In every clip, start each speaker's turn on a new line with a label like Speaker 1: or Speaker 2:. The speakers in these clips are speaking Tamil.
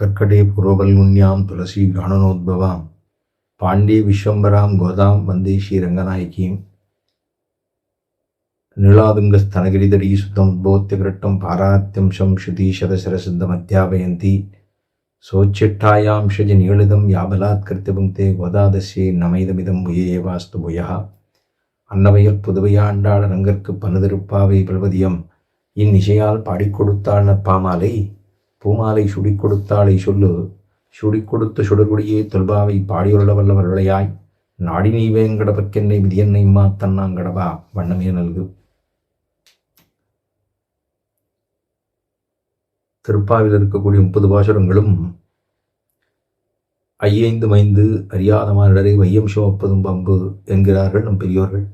Speaker 1: கர்க்கடே புரோபல்குண்யாம் துளசி கானனோத்பவாம். பாண்டே விஸ்வம்பராம் கோதாம் வந்தே ஸ்ரீரங்கநாயகீம். நீளாதுங்கஸ்தனகிரிதடீ சுத்தம் உத்போத்தியகிரட்டம் பாராத்தியம்சம் அத்தியாபயந்தி சோச்சிட்டாயாம் ஷஜ நீளிதம் யாபலாத் புங்கே கோதாதஸ்யே நமைதமிதம் புயேவாஸ்து புயா. அன்னவையல் புதுவையாண்டாள ரங்கற்கு பனதிருப்பாவை பிரபதியம் இந்நிசையால் பாடிக்கொடுத்தாள் நற்பாமாலை. பூமாலை சுடிக் கொடுத்தாளை சொல்லு. சுடிக் கொடுத்த சுடர்குடியே தொல்பாவை பாடியுள்ள வல்லவர்களையாய் நாடி நீ வேங்கடபற்கென்னை விதியன்னை மாத்தன்னாங்கடவா வண்ணமே நல்கு. திருப்பாவில் இருக்கக்கூடிய முப்பது பாசுரங்களும் ஐயைந்து மைந்து அறியாத மானிடரை வையம் சுமப்பதும் பம்பு என்கிறார்கள் நம் பெரியோர்கள்.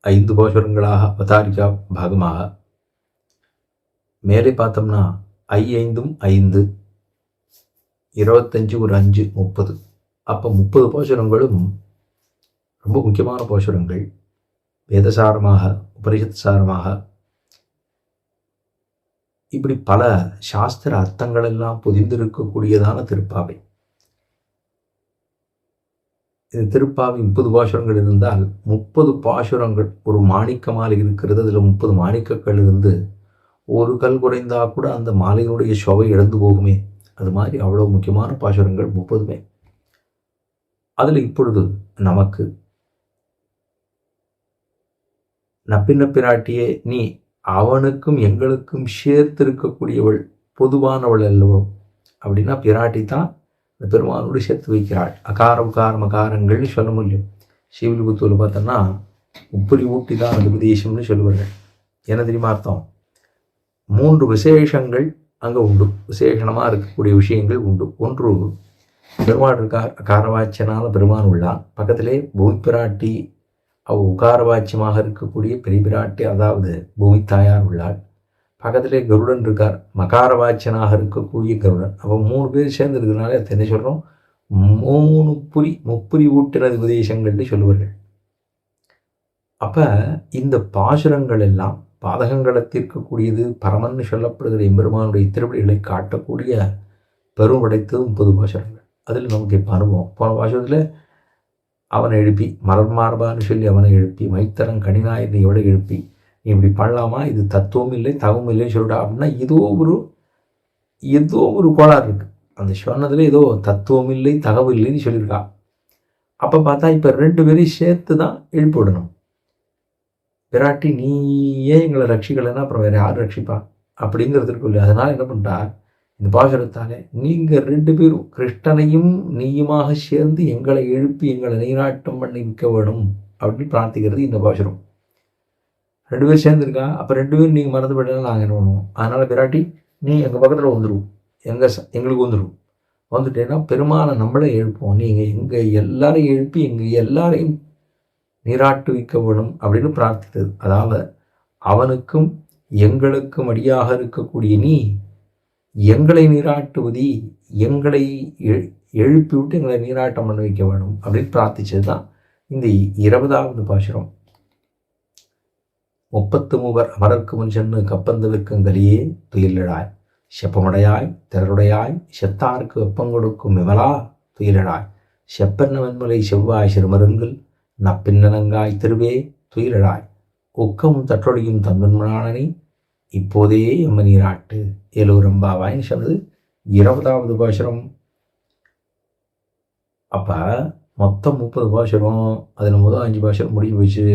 Speaker 1: ஐந்து பாசுரங்களாக அவதாரிக்கா பாகமாக. மேலே பார்த்தோம்னா ஐ ஐந்தும் ஐந்து. இருபத்தஞ்சு ஒரு அஞ்சு முப்பது. அப்போ முப்பது பாசுரங்களும் ரொம்ப முக்கியமான பாசுரங்கள் வேதசாரமாக உபரிஷத் சாரமாக இப்படி பல சாஸ்திர அர்த்தங்கள் எல்லாம் பொதிந்திருக்கக்கூடியதான திருப்பாவை. இந்த திருப்பாவை முப்பது பாசுரங்கள் இருந்தால் முப்பது பாசுரங்கள் ஒரு மாணிக்கமாக இருக்கிறது அதில் முப்பது மாணிக்கங்கள் இருந்து ஒரு கல் குறைந்தா கூட அந்த மாலையினுடைய சுவை இழந்து போகுமே. அது மாதிரி அவ்வளோ முக்கியமான பாசுரங்கள் முப்பதுமே. அதில் இப்பொழுது நமக்கு நப்பின்ன பிராட்டியே நீ அவனுக்கும் எங்களுக்கும் சேர்த்திருக்கக்கூடியவள் பொதுவானவள் அல்லவோ? அப்படின்னா பிராட்டி தான் இந்த பெருமானோடு சேர்த்து வைக்கிறாள். அகார உகார மகாரங்கள்னு சொல்ல முடியும். சிவிலிபுத்தூரில் பார்த்தோன்னா உப்புரி ஊட்டி தான் அந்த உபதேசம்னு சொல்லுவார்கள். என்ன தெரியுமா அர்த்தம்? மூன்று விசேஷங்கள் அங்கே உண்டு. விசேஷமாக இருக்கக்கூடிய விஷயங்கள் உண்டு. ஒன்று பெருமாள் இருக்கார் அகாரவாச்சனால பெருமான் உள்ளான். பக்கத்திலே பூமி பிராட்டி அவ உகாரவாச்சியமாக இருக்கக்கூடிய பெரிய பிராட்டி அதாவது பூமி தாயார் உள்ளாள். பக்கத்திலே கருடன் இருக்கார் மகாரவாச்சியனாக இருக்கக்கூடிய கருடன். அப்போ மூணு பேர் சேர்ந்து இருக்கிறனால என்ன சொல்கிறோம் மூணு புரி முப்புரி ஊட்டினது உபதேசங்கள்னு சொல்லுவார்கள். அப்போ இந்த பாசுரங்கள் எல்லாம் பாதகங்களை தீர்க்கக்கூடியது பரமன்னு சொல்லப்படுகிற எம்பெருமானுடைய திருவடிகளை காட்டக்கூடிய பெரும் படைத்தது முப்பது பாசுரங்கள். அதில் நமக்கு இப்போ அனுபவம். போன பாசுரத்தில் அவனை எழுப்பி மலர் சொல்லி அவனை எழுப்பி மைத்தரன் கணினாயனை எவ்வளோ எழுப்பி நீ இப்படி பண்ணலாமா? இது தத்துவம் இல்லை தவம் இல்லைன்னு சொல்லிட்டா அப்படின்னா ஏதோ ஒரு ஏதோ ஒரு கோளாறு இருக்குது அந்த சொன்னதில் ஏதோ தத்துவம் இல்லை தகவல் இல்லைன்னு சொல்லியிருக்கா. அப்போ பார்த்தா இப்போ ரெண்டு பேரையும் சேர்த்து தான் எழுப்பி விடணும். பிராட்டி நீயே எங்களை ரட்சிக்கலைன்னா அப்புறம் வேறு யார் ரட்சிப்பா? அப்படிங்கிறதுக்கு இல்லை அதனால் என்ன பண்ணிட்டா இந்த பாசுரத்தாலே நீங்கள் ரெண்டு பேரும் கிருஷ்ணனையும் நீயுமாக சேர்ந்து எங்களை எழுப்பி எங்களை நீராட்டம் பண்ணி விற்க வேணும் அப்படின்னு பிரார்த்திக்கிறது இந்த பாசுரம் ரெண்டு பேரும் சேர்ந்துருக்கா? அப்போ ரெண்டு பேரும் நீங்கள் மறந்து போயிட்டாலும் நாங்கள் என்ன பண்ணுவோம்? அதனால் பிராட்டி நீ எங்கள் பக்கத்தில் வந்துடும் எங்கள் எங்களுக்கு வந்துடும் வந்துட்டேன்னா பெருமானை நம்மளே எழுப்போம் நீங்கள் எங்கள் எல்லாரையும் எழுப்பி எங்கள் எல்லாரையும் நீராட்டுவிக்கப்படும் வேணும் அப்படின்னு பிரார்த்தித்தது. அதாவது அவனுக்கும் எங்களுக்கும் அடியாக இருக்கக்கூடிய நீ எங்களை நீராட்டுவதி எங்களை எழுப்பி விட்டு எங்களை நீராட்டம் பண்ண வைக்க வேணும் அப்படின்னு பிரார்த்திச்சது தான் இந்த இருபதாவது பாசுரம். முப்பத்து மூவர் அமரர்க்கு முன் சென்று கப்பந்தவிற்கும் கலியே துயிலடாய் செப்பமடையாய் திரருடையாய் செத்தாருக்கு வெப்பம் கொடுக்கும் விமலா துயிலடாய் செப்பன்ன வெண்மலை செவ்வாய் சிறுமருங்கள் நப்பின்னலங்காய் திருவே துயிலடாய் ஒக்கமும் தற்றொடியும் தன்வன்மனானனை இப்போதே எம்ம நீராட்டு. ஏலூரம்பாவாயின்னு சொன்னது இருபதாவது பாசுரம். அப்போ மொத்தம் முப்பது பாசுரம். அதில் முதல் அஞ்சு பாசுரம் முடிஞ்சு போச்சு.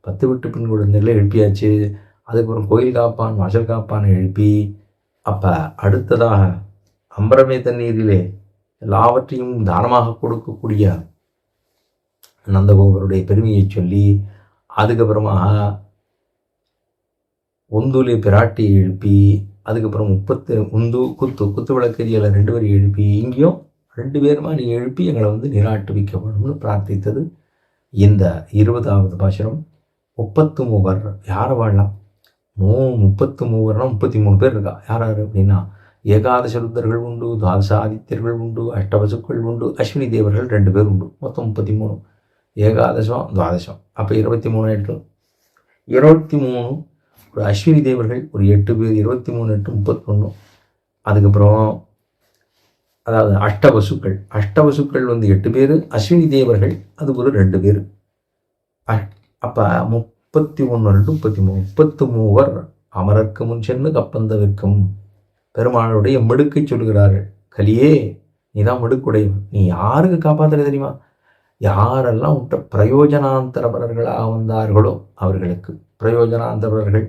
Speaker 1: பத்து விட்டு பின் கூட நெல்லை எழுப்பியாச்சு. அதுக்கப்புறம் கோயில் காப்பான் வாசல் காப்பான் எழுப்பி அப்போ அடுத்ததாக அம்பரமே தண்ணீரிலே எல்லாவற்றையும் தானமாக கொடுக்கக்கூடிய நந்தகோபருடைய பெருமையை சொல்லி அதுக்கப்புறமாக உந்துலே பிராட்டி எழுப்பி அதுக்கப்புறம் முப்பத்து உந்து குத்து குத்து விளக்கரியில் ரெண்டு பேரும் எழுப்பி இங்கேயும் ரெண்டு பேருமா நீ எழுப்பி எங்களை வந்து நிராட்டுவிக்க வேணும்னு பிரார்த்தித்தது இந்த இருபதாவது பாசுரம். முப்பத்து மூவர் யாரை வாழலாம் மூ முப்பத்து மூவர்னா முப்பத்தி மூணு பேர் இருக்கா? யார் யார் அப்படின்னா ஏகாதச ருத்தர்கள் உண்டு துவாதசாதித்யர்கள் உண்டு அஷ்டவசுக்கள் உண்டு அஸ்வினி தேவர்கள் ரெண்டு பேர் உண்டு. மொத்தம் முப்பத்தி மூணு. ஏகாதசம் துவாதசம். அப்போ இருபத்தி மூணு எட்டு இருபத்தி மூணு ஒரு அஸ்வினி தேவர்கள் ஒரு எட்டு பேர் இருபத்தி மூணு எட்டு முப்பத்தொன்று அதுக்கப்புறம் அதாவது அஷ்டவசுக்கள் அஷ்டவசுக்கள் வந்து எட்டு பேர் அஸ்வினி தேவர்கள் அது ஒரு ரெண்டு பேர். அப்போ முப்பத்தி ஒன்று ரெண்டு முப்பத்தி மூணு. முப்பத்து மூவர் அமரர்க்கு முன் சென்று கப்பந்தவிற்கும். பெருமாளுடைய மிடுக்கை சொல்கிறார்கள் கலியே நீ தான் மிடுக்குடையவன். நீ யாருக்கு காப்பாற்றுற தெரியுமா? யாரெல்லாம் உண்ட பிரயோஜனாந்தரவர்களாக வந்தார்களோ அவர்களுக்கு பிரயோஜனாந்தரவர்கள்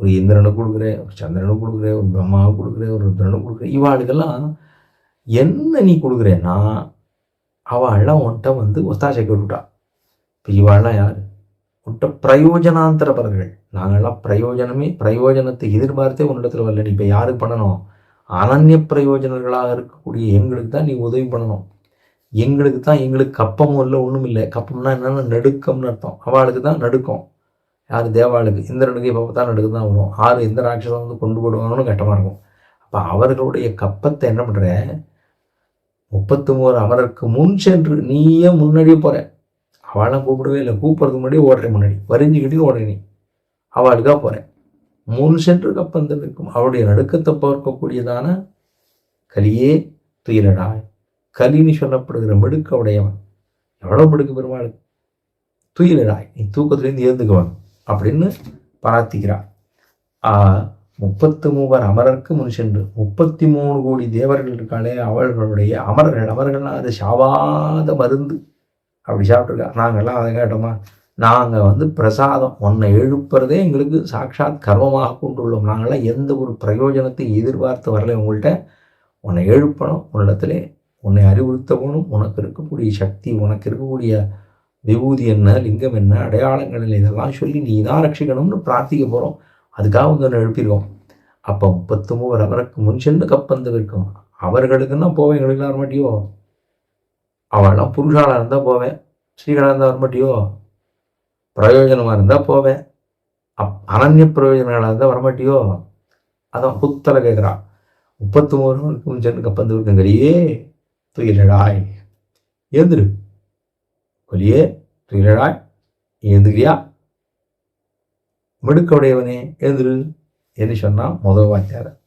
Speaker 1: ஒரு இந்திரனுக்கு கொடுக்குறேன் ஒரு சந்திரனுக்கு கொடுக்குறேன் ஒரு பிரம்மாவுக்கு கொடுக்குறேன் ஒரு ருத்ரனுக்கு கொடுக்குறேன். இவாளுக்கெல்லாம் என்ன நீ கொடுக்குறேன்னா அவள்லாம் உன்ட்ட வந்து ஒத்தாசை கேட்டுட்டா இப்போ இவாள்லாம் யார்? உன்ட்ட பிரயோஜனாந்தரவர்கள் நாங்கள்லாம் பிரயோஜனமே பிரயோஜனத்தை எதிர்பார்த்தே உன்னிடத்தில் வரல நீ. இப்போ யாருக்கு பண்ணணும்? அனநிய பிரயோஜனர்களாக இருக்கக்கூடிய எங்களுக்கு தான் நீ உதவி பண்ணணும். எங்களுக்கு தான் எங்களுக்கு கப்பமும் இல்லை ஒன்றும் இல்லை. கப்பம்னா என்னென்னா நடுக்கம்னு அர்த்தம். அவளுக்கு தான் நடுக்கம். யார்? தேவாளுக்கு. இந்திரனுக்கு இப்போ பார்த்தா நடுக்கு தான் வரும். ஆறு எந்த ராட்சசம் வந்து கொண்டு போடுவாங்கன்னு கட்டமாக இருக்கும். அப்போ அவர்களுடைய கப்பத்தை என்ன பண்ணுற முப்பத்து மூணு அவருக்கு முன் சென்று நீயே முன்னாடியே போகிற அவளாம் கூப்பிடவே இல்லை. கூப்பிட்றதுக்கு முன்னாடி ஓடுறேன் முன்னாடி. வரிஞ்சுக்கிட்டு ஓடுற நீ. அவளுக்காக போகிறேன் முன் சென்று கப்பந்தல் இருக்கும் அவருடைய நடுக்கத்தை பார்க்கக்கூடியதான கலியே துயிலடாய் கலின்னு சொல்லப்படுகிற மெடுக்க உடையவன் எவ்வளோ மெடுக்கு பெருமாள்? துயிலடாய் நீ தூக்கத்துலேருந்து இருந்துக்குவான் அப்படின்னு பிரார்த்திக்கிறார். முப்பத்து மூவர் அமரர்க்கு முன் சென்று முப்பத்தி மூணு கோடி தேவர்கள் இருக்காளே அவர்களுடைய அமரர்கள் அமர்கள்லாம் அது சாவாத மருந்து. அப்படி சாப்பிட்ருக்கா நாங்கள்லாம் அதை கேட்டோமா நாங்கள் வந்து பிரசாதம் உன்னை எழுப்புறதே எங்களுக்கு சாட்சாத் கர்மமாக கொண்டுள்ளோம். நாங்கள்லாம் எந்த ஒரு பிரயோஜனத்தை எதிர்பார்த்து வரல உங்கள்கிட்ட. உன்னை எழுப்பணும் உன்னிடத்துல உன்னை அறிவுறுத்தவனும் உனக்கு இருக்கக்கூடிய சக்தி உனக்கு இருக்கக்கூடிய விபூதி என்ன லிங்கம் என்ன அடையாளங்கள் இதெல்லாம் சொல்லி நீ தான் ரட்சிக்கணும்னு பிரார்த்திக்க போகிறோம் அதுக்காக வந்து எழுப்பிடுவோம். அப்போ முப்பத்து மூவர் அவருக்கு முன் சென்று கப்பந்து இருக்கும் அவர்களுக்குன்னா போவேன் எங்களுக்கு வரமாட்டியோ அவெல்லாம் புருஷாலாக இருந்தால் போவேன் ஸ்ரீகளாக இருந்தால் வரமாட்டியோ பிரயோஜனமாக இருந்தால் போவேன். அப் அனநிய பிரயோஜனங்களாக இருந்தால் வரமாட்டியோ அதான் புத்தலை கேட்குறான் முப்பத்து மூணு சென்று கப்பந்து இருக்கங்களையே துயிலழாய். எழுந்துரு கொலியே துயிலடாய் மிடுக்க உடையவனே எழுந்துரு என்று சொன்னால் முதல் வாத்தியார்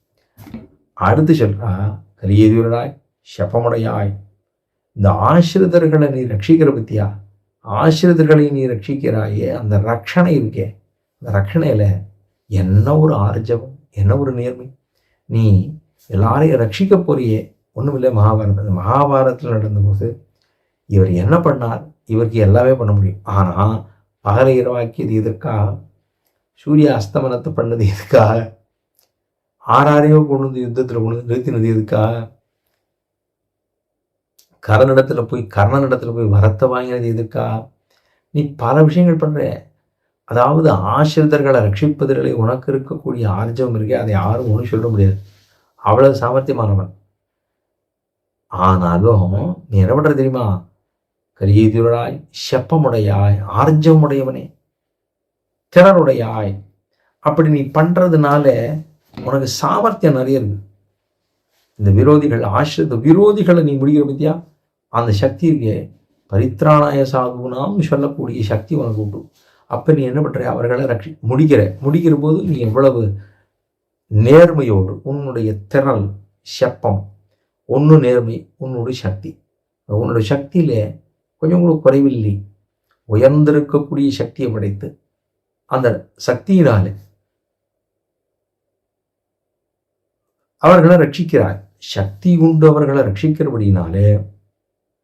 Speaker 1: அடுத்து சொல்றா கலியேதுவராய் செப்பமுடையாய். இந்த ஆசிரிதர்களை நீ ரட்சிக்கிற பத்தியா? ஆசிரிதர்களை நீ ரட்சிக்கிறாயே அந்த ரக்ஷணை இருக்கே. அந்த ரட்சணையில் என்ன ஒரு ஆர்ஜவம் என்ன ஒரு நேர்மை. நீ எல்லாரையும் ரட்சிக்க போறியே ஒன்றும் இல்லை மகாபாரதம் மகாபாரதத்தில் நடந்தபோது இவர் என்ன பண்ணார்? இவருக்கு எல்லாமே பண்ண முடியும். ஆனால் பகலை இரவாக்கியது எதற்காக? சூரிய அஸ்தமனத்தை பண்ணது எதுக்காக? ஆறாரையோ கொண்டு வந்து யுத்தத்தில் கொண்டு வந்து நிறுத்தினது எதுக்காக? கரனிடத்தில் போய் கர்ணனிடத்தில் போய் வரத்தை வாங்கினது எதுக்கா நீ பல விஷயங்கள் பண்ணுற அதாவது ஆசிரியர்களை ரட்சிப்பதிலே உனக்கு இருக்கக்கூடிய ஆர்ஜவம் இருக்கே அதை யாரும் ஒன்றும் சொல்ல முடியாது. அவ்வளவு சாமர்த்தியமானவன். ஆனாலும் நீ என்ன பண்ணுற தெரியுமா? கரியதுராய் செப்பமுடையாய் ஆர்ஜமுடையவனே திறனுடையாய். அப்படி நீ பண்ணுறதுனால உனக்கு சாமர்த்தியம் நிறைய இருக்கு. இந்த விரோதிகள் ஆசிரித்த விரோதிகளை நீ முடிக்கிற பத்தியா? அந்த சக்தி இருக்கே. பரித்ராணாய சாதுனாம் சொல்லக்கூடிய சக்தி உனக்கு உண்டு. அப்போ நீ என்ன பண்ணுற அவர்களை ரட்சி முடிக்கிற. முடிக்கிற போது நீ எவ்வளவு நேர்மையோடு உன்னுடைய திறல் செப்பம் ஒன்று நேர்மை உன்னுடைய சக்தி. உன்னுடைய சக்தியில் கொஞ்சம் கூட குறைவில்லை. உயர்ந்திருக்கக்கூடிய சக்தியை படைத்து அந்த சக்தியினாலே அவர்களை ரட்சிக்கிறாய். சக்தி உண்டு அவர்களை ரட்சிக்கிறபடினாலே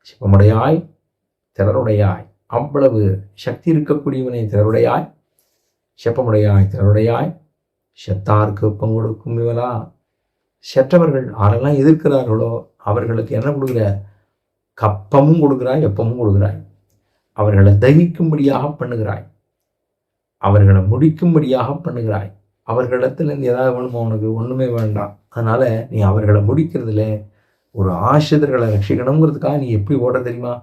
Speaker 1: சிவமுடையாய் திறருடையாய் அவ்வளவு சக்தி இருக்கக்கூடியவனை திறருடையாய் செப்பமுடையாய் திறருடையாய் செத்தார்க்கு ஒப்பம் கொடுக்கும் செற்றவர்கள் ஆரெல்லாம் எதிர்க்கிறார்களோ அவர்களுக்கு என்ன கொடுக்குற? கப்பமும் கொடுக்குறாய் எப்பமும் கொடுக்குறாய். அவர்களை தகிக்கும்படியாக பண்ணுகிறாய். அவர்களை முடிக்கும்படியாக பண்ணுகிறாய். அவர்களிடத்துலேருந்து ஏதாவது வேணுமோ உனக்கு ஒன்றுமே வேண்டாம். அதனால் நீ அவர்களை முடிக்கிறதுல ஒரு ஆசிரியர்களை ரட்சிக்கணுங்கிறதுக்காக நீ எப்படி ஓட தெரியுமா?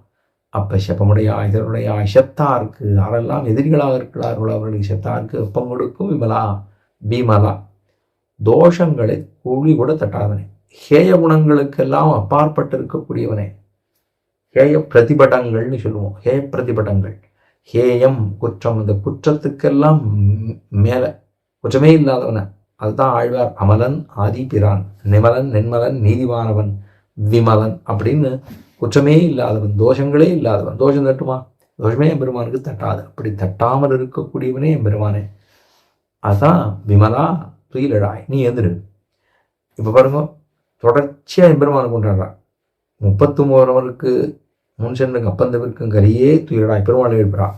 Speaker 1: அப்போ செப்பமுடைய இதனுடைய செத்தாருக்கு யாரெல்லாம் எதிரிகளாக இருக்கிறார்களோ அவர்களுக்கு செத்தாருக்கு வெப்பம் கொடுக்கும் விமலா பீமலா. தோஷங்களை கூலி கூட தட்டாதனே ஹேய குணங்களுக்கெல்லாம் அப்பாற்பட்டு இருக்கக்கூடியவனே ஹேய பிரதிபடங்கள்னு சொல்லுவோம். ஹேய பிரதிபடங்கள். ஹேயம் குற்றம். இந்த குற்றத்துக்கெல்லாம் மேலே. குற்றமே இல்லாதவன. அதுதான் ஆழ்வார் அமலன் ஆதிபிரான் நிமலன் நென்மலன் நீதிவானவன் விமலன் அப்படின்னு குற்றமே இல்லாதவன் தோஷங்களே இல்லாதவன். தோஷம் தட்டுமா? தோஷமே என் பெருமானுக்கு தட்டாது. அப்படி தட்டாமல் இருக்கக்கூடியவனே என் பெருமானே அதான் விமலா துயிலடாய் நீ எந்திரு இப்போ பாருங்க தொடர்ச்சியாக என் பெருமானை கொண்டாடுறான் முப்பத்து மூவரவருக்கு முன் சென்று கப்பந்தவிற்கும் கரியே துயிலடாய் பெருமாளை எழுப்புறான்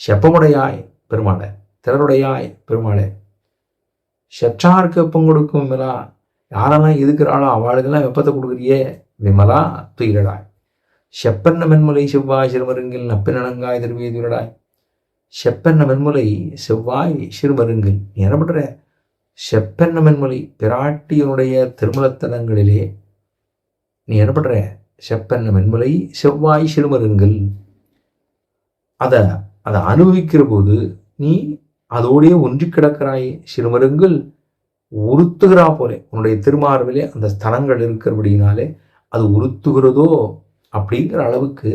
Speaker 1: செப்பமுடையாய் பெருமாளை திறருடையாய் பெருமாளே செற்றாருக்கு வெப்பம் கொடுக்கும் விமலா யாரெல்லாம் எதுக்குறாளோ அவளுக்கெல்லாம் வெப்பத்தை கொடுக்குறியே விமலா துயிலடாய் செப்பன்ன மென்முலை செவ்வாய் சிறுமருங்கில் நப்பினங்காய் திருவிய துயிலடாய் செப்பென்ன மென்முலை செவ்வாய் சிறுமருங்கில் நீ என்ன பண்ணுற செப்பென்ன மென்முலை பிராட்டியனுடைய திருமலத்தலங்களிலே நீ என்ன பண்ற? செப்பென்ன மென்முலை செவ்வாய் சிறுமருங்கள் அதை அதை அனுபவிக்கிற போது நீ அதோடையே ஒன்றி கிடக்கிறாய் சிறுமருங்கள் உறுத்துகிறா போலே உன்னுடைய திருமார்பிலே அந்த ஸ்தலங்கள் இருக்கிறபடினாலே அது உறுத்துகிறதோ அப்படிங்கிற அளவுக்கு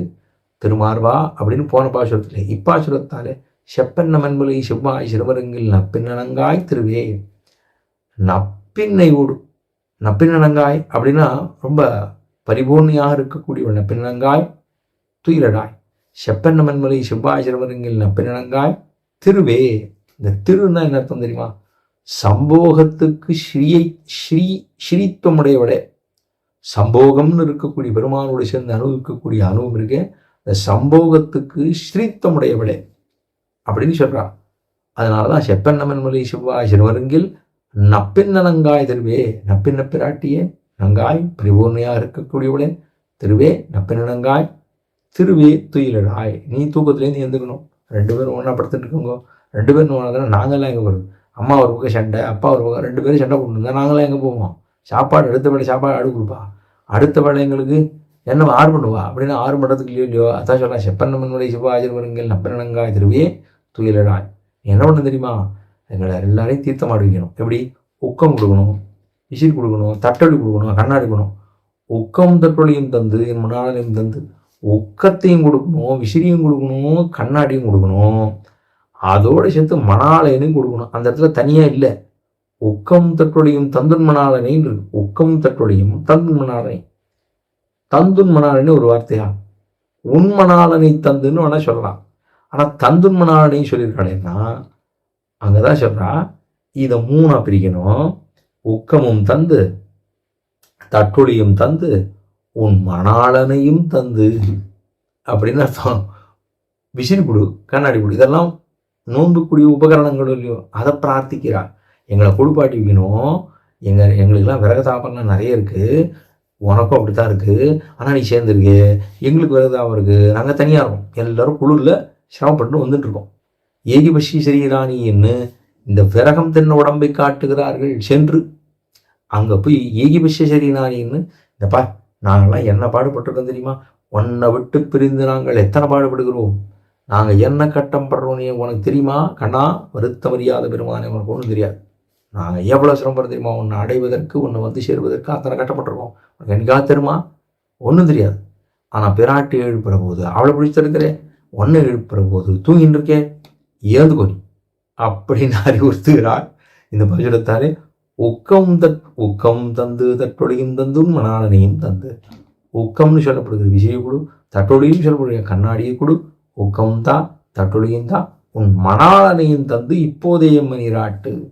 Speaker 1: திருமார்வா அப்படின்னு போன பாசுரத்தில் இப்பாசுரத்தாலே செப்பென்ன மண்மொழி செவ்வாய் சிறுமருங்கள் நப்பின்னங்காய் திருவே. நப்பின்னை ஊடு நப்பின்னங்காய் அப்படின்னா ரொம்ப பரிபூர்ணியாக இருக்கக்கூடிய நப்பின்னங்காய் துயிலடாய். செப்பென்ன மண்மலை செவ்வாய் நப்பினங்காய் திருவே. இந்த திருன்னா என்ன அர்த்தம் தெரியுமா? சம்போகத்துக்கு ஸ்ரீயை ஸ்ரீ ஸ்ரீத்துவமுடையவளே சம்போகம்னு இருக்கக்கூடிய பெருமானோடு சேர்ந்து அனுபவிக்கக்கூடிய அனுபவம் இருக்கு. இந்த சம்போகத்துக்கு ஸ்ரீத்துவமுடையவளே அப்படின்னு சொல்கிறான் அதனால தான் செப்பன் மொழி செவ்வாய் சிறுவருங்கில் நப்பின் நங்காய் திருவே நப்பின்ன பிராட்டியே நங்காய் பரிபூர்ணையாக இருக்கக்கூடியவளே திருவே நப்பின் நங்காய் திருவே துயிலடாய் நீ தூக்கத்துலேருந்து எழுந்துக்கணும். ரெண்டு பேரும் ஒன்றா படுத்துட்டு இருக்கோங்க. ரெண்டு பேரும் ஒன்றா நாங்கள்லாம் எங்கே போகிறது அம்மா ஒரு பக்கம் சண்டை அப்பா ஒரு பக்கம் ரெண்டு பேரும் சண்டை போட்டுருந்தா நாங்களாம் எங்கே போவோம்? சாப்பாடு அடுத்த வேலை சாப்பாடு அடு கொடுப்பா. அடுத்த வேலை எங்களுக்கு என்ன ஆறு பண்ணுவா? அப்படின்னு ஆறு பண்ணுறதுக்கு இல்லையோ இல்லையோ அதான் சொல்லலாம் செப்பன்னமனுடைய சிவாஜர் வருங்கள் நப்பனங்காய் திருவே துயிலடாய் என்ன பண்ண தெரியுமா? எங்களை எல்லாரையும் தீர்த்தம் ஆடுவிக்கணும் எப்படி? உக்கம் கொடுக்கணும் விசிறி கொடுக்கணும் தட்டடி கொடுக்கணும் கண்ணாடி கொடுக்கணும். உக்கம் தட்டொழியும் தந்து என் முன்னாலையும் தந்து உக்கத்தையும் கொடுக்கணும் விசிறியும் கொடுக்கணும் கண்ணாடியும் கொடுக்கணும். அதோடு சேர்த்து மணாலயனையும் கொடுக்கணும். அந்த இடத்துல தனியாக இல்லை. உக்கம் தட்டொழியும் தந்துன் மணாலனையும் இருக்கு. உக்கம் தட்டொழியும் தந்துன் மணாலனை தந்துன் மணாலனை ஒரு வார்த்தையா? உண்மணாலனை தந்துன்னு வேணால் சொல்லலாம். ஆனால் தந்துன் மணாலனையும் சொல்லியிருக்காளேன்னா அங்கே தான் சொல்கிறா இதை மூணாக பிரிக்கணும். உக்கமும் தந்து தட்டொழியும் தந்து உன் மணாளனையும் தந்து அப்படின்னு அர்த்தம். விசிறி கொடு கண்ணாடி கொடு இதெல்லாம் நோன்புக்குடிய உபகரணங்கள் இல்லையோ அதை பிரார்த்திக்கிறாள். எங்களை குளிப்பாட்டி வைக்கணும். எங்கள் எங்களுக்கெல்லாம் விறகு தாப்பம்லாம் நிறைய இருக்குது உனக்கும் அப்படி தான் இருக்குது ஆனால் நீ சேர்ந்துருக்கு. எங்களுக்கு விறகு தாபம் இருக்குது நாங்கள் தனியாக இருக்கோம். எல்லோரும் குளிரில் சிரமப்பட்டு வந்துட்டுருக்கோம் ஏகிபஷி ஸ்ரீராணி என்று இந்த விரகம் தென்ன உடம்பை காட்டுகிறார்கள் சென்று அங்கே போய் ஏகிபஷ ஸ்ரீராணின்னு இந்த பா நாங்கள்லாம் என்ன பாடுபட்டிருக்கோம் தெரியுமா? உன்னை விட்டு பிரிந்து நாங்கள் எத்தனை பாடுபடுகிறோம்? நாங்கள் என்ன கட்டம் படுறோன்னே உனக்கு தெரியுமா? கண்ணா வருத்தம் அறியாத பெருமானே உனக்கு ஒன்றும் தெரியாது. நாங்கள் எவ்வளோ சிரமப்படுற தெரியுமா? உன்னை அடைவதற்கு உன்னை வந்து சேருவதற்கு அத்தனை கட்டப்பட்டிருக்கோம். உனக்கு என்னைக்காக தெரியுமா? ஒன்றும் தெரியாது. ஆனால் பிராட்டி எழுப்புற போது அவளை பிடிச்சிருக்கிறேன். ஒன்று எழுப்புற போது தூங்கின்னு இருக்கே ஏந்து அப்படின்னு அறிவுறுத்துகிறார். இந்த பஜுரத்தாலே உக்கம் தட் உக்கம் தந்து தட்டொழியும் தந்தும் மணாலனையும் தந்து. உக்கம்னு சொல்லப்படுகிற விஷயம் கொடு தட்டொழியும் சொல்லப்படுகிற கண்ணாடியை கொடு உக்கம் தான் தட்டொழியும் தான் உன் மணாலனையும் தந்து இப்போதைய நீராட்டு.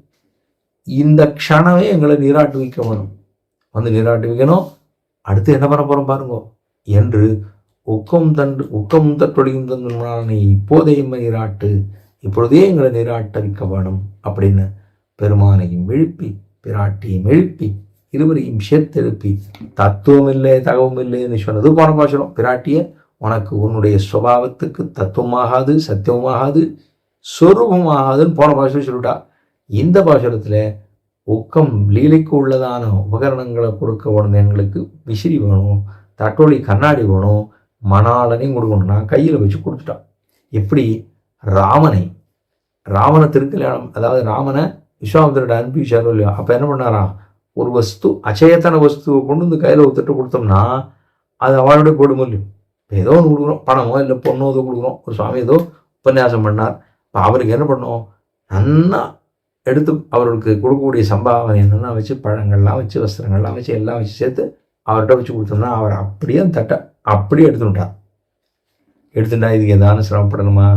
Speaker 1: இந்த க்ஷணமே எங்களை நீராட்டு வைக்க வேணும். வந்து நீராட்டு வைக்கணும். அடுத்து என்ன பண்ண போகிறோம் பாருங்க. என்று உக்கம் தண்டு உக்கம் தட்டொழியும் தந்து மணாலனை இப்போதைய நீராட்டு. இப்பொழுதே எங்களை நீராட்டவிக்க வேணும் அப்படின்னு பெருமானையும் எழுப்பி பிராட்டியும் எழுப்பி இருவரையும் சேர்த்தெழுப்பி தத்துவம் இல்லை தகவம் இல்லைன்னு சொன்னது போன பாசுரம் பிராட்டிய உனக்கு உன்னுடைய சுபாவத்துக்கு தத்துவமாகாது சத்தியமாகாது சொரூபமாகாதுன்னு போன பாசுரம் சொல்லிட்டா இந்த பாசுரத்தில் ஊக்கம் லீலைக்கு உள்ளதான உபகரணங்களை கொடுக்க வேணும் எங்களுக்கு விசிறி வேணும் தட்டோலி கண்ணாடி வேணும் மணாலனையும் கொடுக்கணும். நான் கையில் வச்சு கொடுத்துட்டான் எப்படி? ராமனை ராமனை திருக்கல்யாணம் அதாவது ராமனை விஸ்வாமித்திரோட அனுப்பிச்சாரோ இல்லையோ? அப்போ என்ன பண்ணாராம் ஒரு வஸ்து அச்சயத்தன வஸ்துவை கொண்டு வந்து கையில் ஒத்துட்டு கொடுத்தோம்னா அது அவளோட போடும் இல்லையோ? இப்போ ஏதோ ஒன்று கொடுக்குறோம். பணமோ இல்லை பொண்ணோ ஏதோ கொடுக்குறோம். ஒரு சுவாமி ஏதோ உபன்யாசம் பண்ணார். இப்போ அவருக்கு என்ன பண்ணோம் நன்னா எடுத்து அவருக்கு கொடுக்கக்கூடிய சம்பாவனை என்னென்னா வச்சு பழங்கள்லாம் வச்சு வஸ்திரங்கள்லாம் வச்சு எல்லாம் வச்சு சேர்த்து அவர்கிட்ட வச்சு கொடுத்தோம்னா அவர் அப்படியே தட்ட தட்டை அப்படியே எடுத்துட்டார் எடுத்துட்டா இதுக்கு எதானு சிரமப்படணுமா?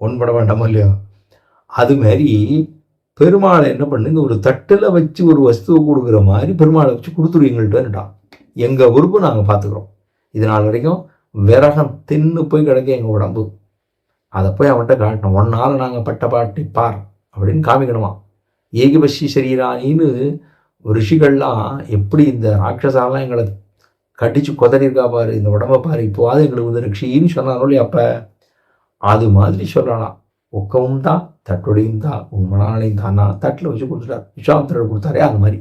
Speaker 1: ஒன்பட வேண்டாமோ இல்லையோ? அது மாதிரி பெருமாளை என்ன பண்ணுங்க ஒரு தட்டில் வச்சு ஒரு வஸ்துவை கொடுக்குற மாதிரி பெருமாளை வச்சு கொடுத்துருவீங்கள்ட்டுன்னுட்டான் எங்கள் உறுப்பு நாங்கள் பார்த்துக்குறோம் இது நாள் வரைக்கும் விரகம் தின்னு போய் கிடக்க எங்கள் உடம்பு. அதை போய் அவன்கிட்ட காட்டணும். ஒன்னால் நாங்கள் பட்ட பாட்டி பார் அப்படின்னு காமிக்கணுமா? ஏகபஷி சரீரானின்னு ரிஷிகள்லாம் எப்படி இந்த ராட்சசாலாம் எங்களை கட்டிச்சு கொதறியிருக்கா பாரு இந்த உடம்பை பாரு இப்போவாது எங்களுக்கு வந்து ரிஷின்னு சொன்னாலும் இல்லையா அப்போ? அது மாதிரி சொல்லலாம் ஒக்கவும் தான் தட்டுடையும் தான் உன் மணாலையும் தானா? தட்டில் வச்சு கொடுத்துட்டார். விஸ்வாமித்திரர் கொடுத்தாரே அது மாதிரி.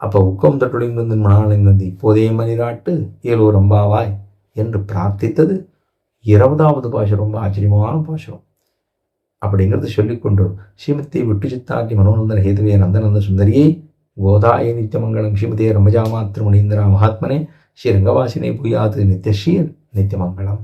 Speaker 1: அப்போ உக்கம் தட்டுடையும் வந்து மணாலையும் தந்து இப்போதே மணிராட்டு ஏழோ ரம்பாவாய் என்று பிரார்த்தித்தது இருபதாவது பாஷம் ரொம்ப ஆச்சரியமான பாஷம் அப்படிங்கிறது சொல்லிக்கொண்டு ஸ்ரீமதி விட்டு சித்தாக்கி மனோநந்தன ஹேதுவே நந்தநந்த சுந்தரியை கோதாய நித்தியமங்கலம் ஸ்ரீமதியே ரமஜாமாத்திர முனீந்திரா மகாத்மனே ஸ்ரீரங்கவாசினை புயாத் நித்யஸ்ரீர் நித்தியமங்கலம்